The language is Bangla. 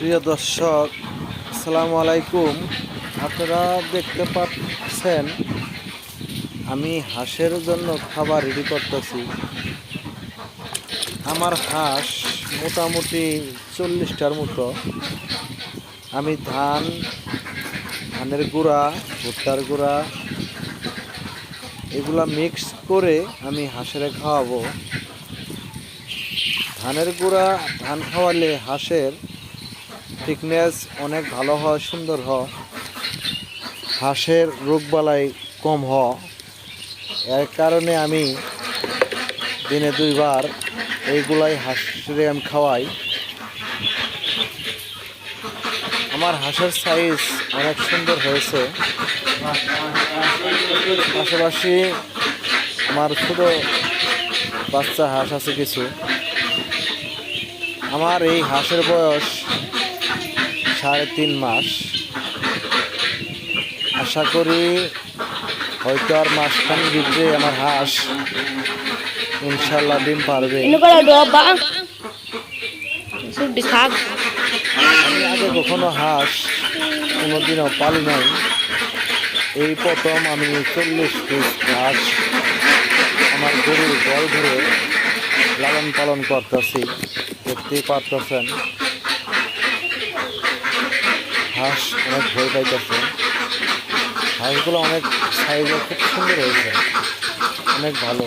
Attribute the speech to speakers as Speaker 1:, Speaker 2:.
Speaker 1: প্রিয় দর্শক, আসসালামু আলাইকুম। আপনারা দেখতে পাচ্ছেন, আমি হাঁসের জন্য খাবার রেডি করতেছি। আমার হাঁস মোটামুটি চল্লিশটার মতো। আমি ধান, ধানের গুঁড়া, ভুট্টার গুঁড়া, এগুলা মিক্স করে আমি হাঁসের খাওয়াবো। ধানের গুঁড়া, ধান খাওয়ালে হাঁসের ফিটনেস অনেক ভালো হয়, সুন্দর হয়। হাঁসের রোগবালাই কম হয়। এর কারণে আমি দিনে দুইবার এইগুলাই হাঁসের আমি খাওয়াই। আমার হাঁসের সাইজ অনেক সুন্দর হয়েছে। পাশাপাশি আমার ছোট বাচ্চা হাঁস আছে কিছু। আমার এই হাঁসের বয়স সাড়ে তিন মাস। আশা করি হয়তো আর মাসখান ভিতরে আমার হাঁস ইনশাল্লাহ ডিম পারবে. আমি আগে কখনো হাঁস কোনোদিনও পালি নাই। এই প্রথম আমি চল্লিশ পিস হাঁস আমার গরুর জল ধরে লালন পালন করতেছি। দেখতেই পারতেছেন। হাঁস অনেক ভয় পাইতেছে। হাঁসগুলো অনেক সাইজে খুব সুন্দর হয়েছে। অনেক ভালো।